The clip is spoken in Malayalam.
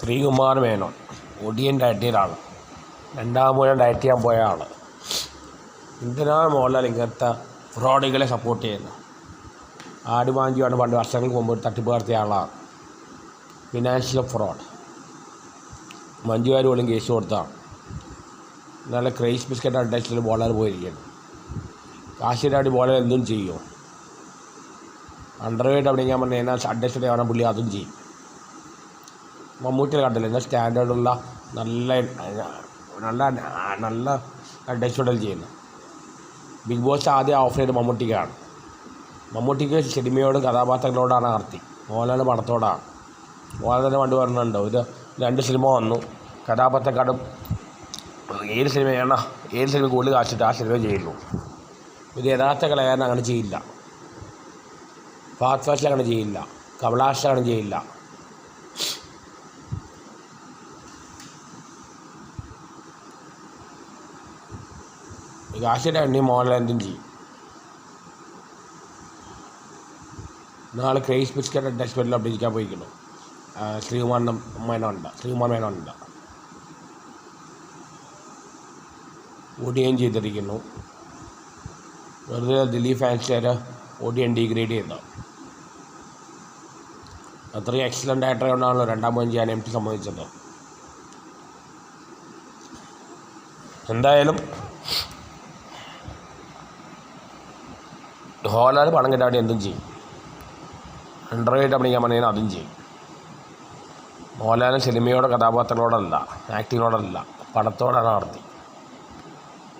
ശ്രീകുമാർ മേനോൻ ഒടിയൻ രണ്ടാം മൂലം ഡയറ്റ് ചെയ്യാൻ പോയ ആൾ എന്തിനാണ് മോഹൻലാൽ ഇങ്ങനത്തെ ഫ്രോഡുകളെ സപ്പോർട്ട് ചെയ്യുന്നത് ആടുമാഞ്ചിയാണ് പണ്ട് വർഷങ്ങൾക്ക് മുമ്പ് ഒരു തട്ടിപ്പ് നടത്തിയ ആളാണ്. ഫിനാൻഷ്യൽ ഫ്രോഡ് മഞ്ജു കേസ് കൊടുത്താണ്. നല്ല ക്രൈസ് ബിസ്ക്കറ്റ് അഡ്രസ്സിൽ ബോളർ പോയിരിക്കുന്നു കാശിരാടി ബോളർ എന്തും ചെയ്യും. അവിടെ ഞാൻ പറഞ്ഞാൽ കഴിഞ്ഞാൽ അഡ്രസ്സിൽ ആവണം പുള്ളി അതും ചെയ്യും. മമ്മൂട്ടിയെ കണ്ടില്ല? എന്നാൽ സ്റ്റാൻഡേർഡുള്ള നല്ല നല്ല നല്ല അഡ്രസ്സുകൾ ചെയ്യുന്നു. ബിഗ് ബോസ് ആദ്യം ഓഫർ ചെയ്ത് മമ്മൂട്ടിക്കാണ് മമ്മൂട്ടിക്ക് സിനിമയോടും കഥാപാത്രങ്ങളോടാണ് ആർത്തി. മോഹൻലാൽ പണത്തോടാണ് മോഹൻലാൽ തന്നെ പണ്ട് പറഞ്ഞിട്ടുണ്ട് ഒരു രണ്ട് സിനിമ വന്നു. കഥാപാത്രക്കാടും ഏത് സിനിമയാണ് ഏത് സിനിമ കൂടുതൽ കാശിട്ട് ആ സിനിമ ചെയ്യുള്ളൂ. ഇത് യഥാർത്ഥ കലാകാരൻ അങ്ങനെ ചെയ്യില്ല. ഫാസ്റ്റ് ഫാസ്റ്റ് അങ്ങനെ ചെയ്യില്ല. കമലാഷ് അങ്ങനെ ചെയ്യില്ല. കാശിയുടെ എണ്ണി മോഹൻലാൽ എന്തും ചെയ്യും. നാളെ ക്രേസ് ബിസ്ക്കറ്റ് അവിടെ അഭിനയിക്കാൻ പോയിക്കുന്നു ശ്രീകുമാറിന്റെ മേനോണ്ട ശ്രീകുമാർ മേനോണ്ട ഓഡിയൻ ചെയ്തിരിക്കുന്നു. വെറുതെ ദിലീപ് ഫാൻസുകാർ ഒടിയൻ ഡീഗ്രേഡ് ചെയ്ത. അത്രയും എക്സലന്റ് ആയിട്ടാണല്ലോ രണ്ടാം പോയിന്റ് ചെയ്യാൻ എം ടി സംബന്ധിച്ചത് എന്തായാലും ഹോലാൽ പണം കിട്ടാണ്ടി എന്തും ചെയ്യും. അണ്ടർവെയ്റ്റ് അഭിനയിക്കാൻ പറഞ്ഞാൽ അതും ചെയ്യും. മോഹൻലാലും സിനിമയോടെ കഥാപാത്രങ്ങളോടല്ല ആക്ടിങ്ങിനോടല്ല പണത്തോടാണ് നടത്തി